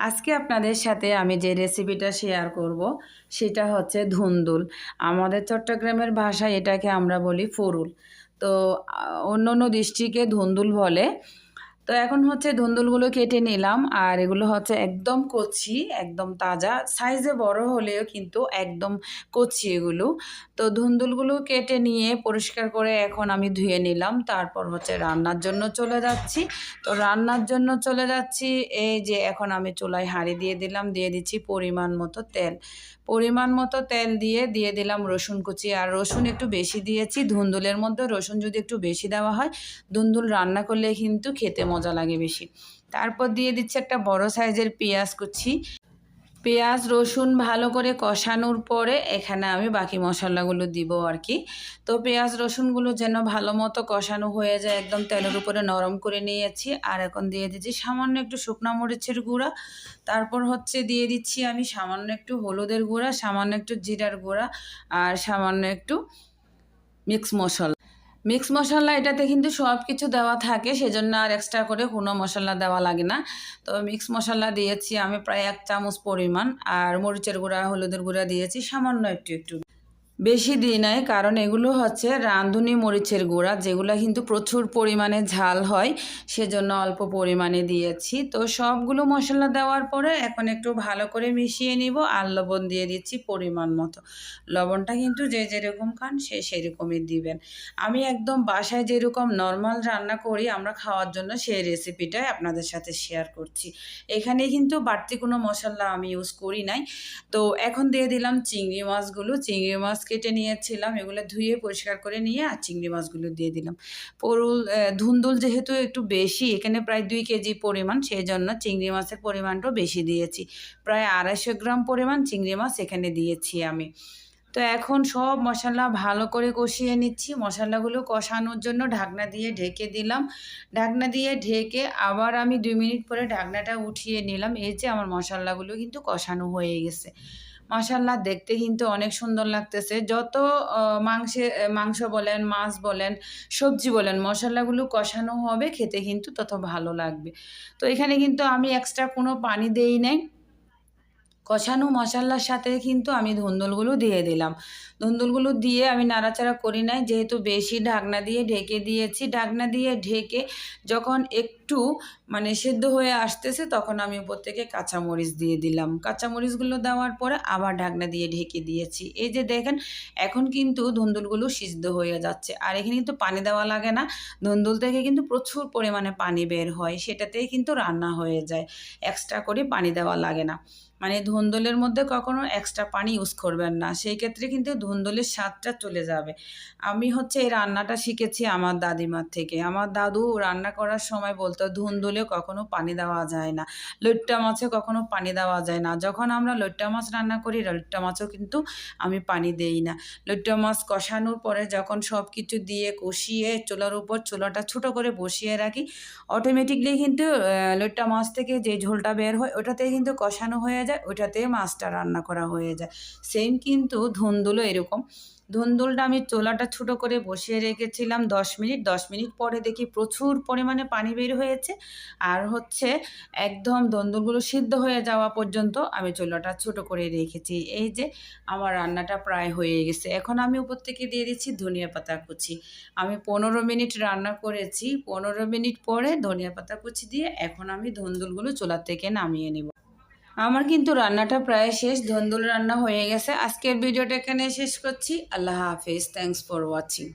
আজকে আপনাদের সাথে আমি যে রেসিপিটা শেয়ার করব, সেটা হচ্ছে ধুন্দুল। আমাদের চট্টগ্রামের ভাষায় এটাকে আমরা বলি ফুরুল। তো অন্য অন্য ডিস্ট্রিক্টে ধুন্দুল বলে। তো এখন হচ্ছে ধুন্দুলগুলো কেটে নিলাম, আর এগুলো হচ্ছে একদম কচি, একদম তাজা। সাইজে বড় হলেও কিন্তু একদম কচি এগুলো। তো ধুন্দুলগুলো কেটে নিয়ে পরিষ্কার করে এখন আমি ধুয়ে নিলাম। তারপর হচ্ছে রান্নার জন্য চলে যাচ্ছি। তো রান্নার জন্য চলে যাচ্ছি। এই যে এখন আমি চুলায় হাঁড়ি দিয়ে দিলাম, দিয়ে দিচ্ছি পরিমাণ মতো তেল। পরিমাণ মতো তেল দিয়ে দিয়ে দিলাম রসুন কুচি। আর রসুন একটু বেশি দিয়েছি। ধুন্দুলের মধ্যে রসুন যদি একটু বেশি দেওয়া হয়, ধুন্দুল রান্না করলে কিন্তু খেতে মজা লাগে বেশি। তারপর দিয়ে দিচ্ছি একটা বড় সাইজের পেঁয়াজ কুচি। পেঁয়াজ, রসুন ভালো করে কষানোর পরে এখানে আমি বাকি মশলাগুলো দিব আর কি। তো পেঁয়াজ, রসুনগুলো যেন ভালো মতো কষানো হয়ে যায়, একদম তেলের উপরে নরম করে নিয়েছি। আর এখন দিয়ে দিচ্ছি সামান্য একটু শুকনা মরিচের গুঁড়া। তারপর হচ্ছে দিয়ে দিচ্ছি আমি সামান্য একটু হলুদের গুঁড়া, সামান্য একটু জিরার গুঁড়া আর সামান্য একটু মিক্স মশলা। মিক্স মশলা এটাতে কিন্তু সব কিছু দেওয়া থাকে, সেজন্য আর এক্সট্রা করে কোনো মশলা দেওয়া লাগে না। তো মিক্স মশলা দিয়েছি আমি প্রায় এক চামচ পরিমাণ, আর মরিচের গুঁড়া, হলুদের গুঁড়া দিয়েছি, সামান্য একটু একটু। বেশি দিই নাই, কারণ এগুলো হচ্ছে রাঁধুনি মরিচের গুঁড়া, যেগুলো কিন্তু প্রচুর পরিমাণে ঝাল হয়, সেজন্য অল্প পরিমাণে দিয়েছি। তো সবগুলো মশলা দেওয়ার পরে এখন একটু ভালো করে মিশিয়ে নিব, আর লবণ দিয়ে দিচ্ছি পরিমাণ মতো। লবণটা কিন্তু যে যেরকম খান, সে সেরকমই দিবেন। আমি একদম বাসায় যেরকম নর্মাল রান্না করি, আমরা খাওয়ার জন্য সেই রেসিপিটাই আপনাদের সাথে শেয়ার করছি। এখানে কিন্তু বাড়তি কোনো মশলা আমি ইউজ করি নাই। তো এখন দিয়ে দিলাম চিংড়ি মাছগুলো। চিংড়ি মাছ কেটে নিয়েছিলাম, এগুলো ধুয়ে পরিষ্কার করে নিয়ে আর চিংড়ি মাছগুলো দিয়ে দিলাম। পরুল ধুন্দুল যেহেতু একটু বেশি, এখানে প্রায় দুই কেজি পরিমাণ সেই জন্য চিংড়ি মাছের পরিমাণটাও বেশি দিয়েছি। প্রায় আড়াইশো গ্রাম পরিমাণ চিংড়ি মাছ এখানে দিয়েছি আমি। তো এখন সব মশলা ভালো করে কষিয়ে নিচ্ছি, মশলাগুলো কষানোর জন্য ঢাকনা দিয়ে ঢেকে দিলাম। ঢাকনা দিয়ে ঢেকে আবার আমি দুই মিনিট পরে ঢাকনাটা উঠিয়ে নিলাম, এই যে আমার মশলাগুলো কিন্তু কষানো হয়ে গেছে। মাসাল্লাহ দেখতে কিন্তু অনেক সুন্দর লাগতেছে। যত মাংসে মাংস বলেন, মাছ বলেন, সবজি বলেন, মশলাগুলো কষানো হবে, খেতে কিন্তু তত ভালো লাগবে। তো এখানে কিন্তু আমি এক্সট্রা কোনো পানি দেই নাই। কষানো মশলার সাথে কিন্তু আমি ধুন্দুলগুলো দিয়ে দিলাম। ধুন্দুলগুলো দিয়ে আমি নাড়াচাড়া করি নাই, যেহেতু বেশি ঢাকনা দিয়ে ঢেকে দিয়েছি। ঢাকনা দিয়ে ঢেকে যখন একটু মানে সেদ্ধ হয়ে আসতেছে, তখন আমি উপর থেকে কাঁচামরিচ দিয়ে দিলাম। কাঁচামরিচগুলো দেওয়ার পরে আবার ঢাকনা দিয়ে ঢেকে দিয়েছি। এই যে দেখেন, এখন কিন্তু ধুন্দুলগুলো সিদ্ধ হয়ে যাচ্ছে। আর এখানে কিন্তু পানি দেওয়া লাগে না, ধুন্দুল থেকে কিন্তু প্রচুর পরিমাণে পানি বের হয়, সেটাতেই কিন্তু রান্না হয়ে যায়। এক্সট্রা করে পানি দেওয়া লাগে না। মানে ধুন্দলের মধ্যে কখনো এক্সট্রা পানি ইউজ করবেন না। সেই ক্ষেত্রে কিন্তু ধুন্দলের স্বাদটা চলে যাবে। আমি হচ্ছে এই রান্নাটা শিখেছি আমার দাদিমার থেকে। আমার দাদু রান্না করার সময় বলতো ধুন্দলে কখনো পানি দেওয়া যায় না। লইট্টা মাছে কখনো পানি দেওয়া যায় না। যখন আমরা লইট্টা মাছ রান্না করি, লইট্টা মাছও কিন্তু আমি পানি দেই না। লইট্টা মাছ কষানোর পরে যখন সব কিছু দিয়ে কষিয়ে চুলার উপর, চুলাটা ছোটো করে বসিয়ে রাখি অটোমেটিকলি কিন্তু লইট্টা মাছ থেকে যে ঝোলটা বের হয় ওটাতে কিন্তু কষানো হয়ে যায় ওটাতে মাছটা রান্না করা হয়ে যায়। সেম কিন্তু ধুন্দুলও এরকম। ধুন্দুলটা আমি চোলাটা ছোটো করে বসিয়ে রেখেছিলাম দশ মিনিট। দশ মিনিট পরে দেখি প্রচুর পরিমাণে পানি বের হয়েছে। আর হচ্ছে একদম ধুন্দুলগুলো সিদ্ধ হয়ে যাওয়া পর্যন্ত আমি চোলাটা ছোট করে রেখেছি। এই যে আমার রান্নাটা প্রায় হয়ে গেছে। এখন আমি উপর থেকে দিয়ে দিচ্ছি ধনিয়া পাতা কুচি। আমি পনেরো মিনিট রান্না করেছি। পনেরো মিনিট পরে ধনিয়া পাতা কুচি দিয়ে এখন আমি ধুন্দুলগুলো চোলা থেকে নামিয়ে নেব। আমার কিন্তু রান্নাটা প্রায় শেষ, ধন্দুল রান্না হয়ে গেছে। আজকের ভিডিওটা এখানে শেষ করছি। আল্লাহ হাফিজ। Thanks for watching